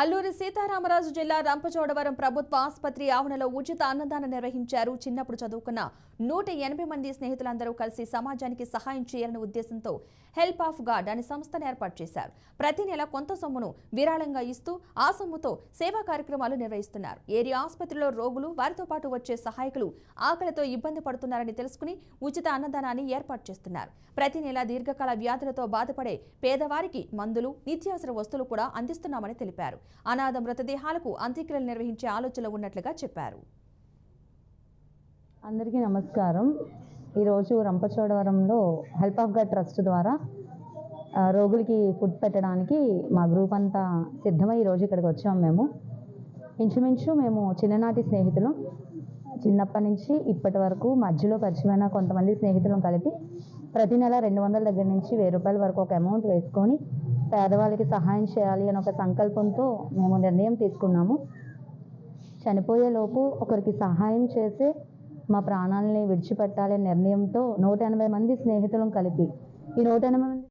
అల్లూరి సీతారామరాజు జిల్లా రంపచోడవరం ప్రభుత్వ ఆసుపత్రి ఆవరణలో ఉచిత అన్నదానం నిర్వహించారు. చిన్నప్పుడు చదువుకున్న నూట ఎనభై మంది స్నేహితులందరూ కలిసి సమాజానికి సహాయం చేయాలనే ఉద్దేశంతో హెల్ప్ ఆఫ్ గాడ్ అనే సంస్థను ఏర్పాటు చేశారు. ప్రతి నెల కొంత సొమ్మును విరాళంగా ఇస్తూ ఆ సొమ్ముతో సేవా కార్యక్రమాలు నిర్వహిస్తున్నారు. ఏరియా ఆసుపత్రిలో రోగులు వారితో పాటు వచ్చే సహాయకులు ఆకలితో ఇబ్బంది పడుతున్నారని తెలుసుకుని ఉచిత అన్నదానాన్ని ఏర్పాటు చేస్తున్నారు. ప్రతి నెల దీర్ఘకాల వ్యాధులతో బాధపడే పేదవారికి మందులు నిత్యావసర వస్తువులు కూడా అందిస్తున్నామని తెలిపారు. అనాథ మృతదేహాలకు అంత్యక్రియలు నిర్వహించే ఆలోచన ఉన్నట్లుగా చెప్పారు. అందరికీ నమస్కారం. ఈరోజు రంపచోడవరంలో హెల్ప్ ఆఫ్ గాడ్ ట్రస్ట్ ద్వారా రోగులకి ఫుడ్ పెట్టడానికి మా గ్రూప్ అంతా సిద్ధమై ఈరోజు ఇక్కడికి వచ్చాము మేము. ఇంచుమించు మేము చిన్ననాటి స్నేహితులు. చిన్నప్పటి నుంచి ఇప్పటి వరకు మధ్యలో పరిచయమైన కొంతమంది స్నేహితులను కలిపి ప్రతి నెల రెండు వందల దగ్గర నుంచి వెయ్యి రూపాయల వరకు ఒక అమౌంట్ వేసుకొని పేదవాళ్ళకి సహాయం చేయాలి అని ఒక సంకల్పంతో మేము నిర్ణయం తీసుకున్నాము. చనిపోయేలోపు ఒకరికి సహాయం చేసి మా ప్రాణాలని విడిచిపెట్టాలనే నిర్ణయంతో నూట ఎనభై మంది స్నేహితులను కలిపి ఈ నూట ఎనభై మంది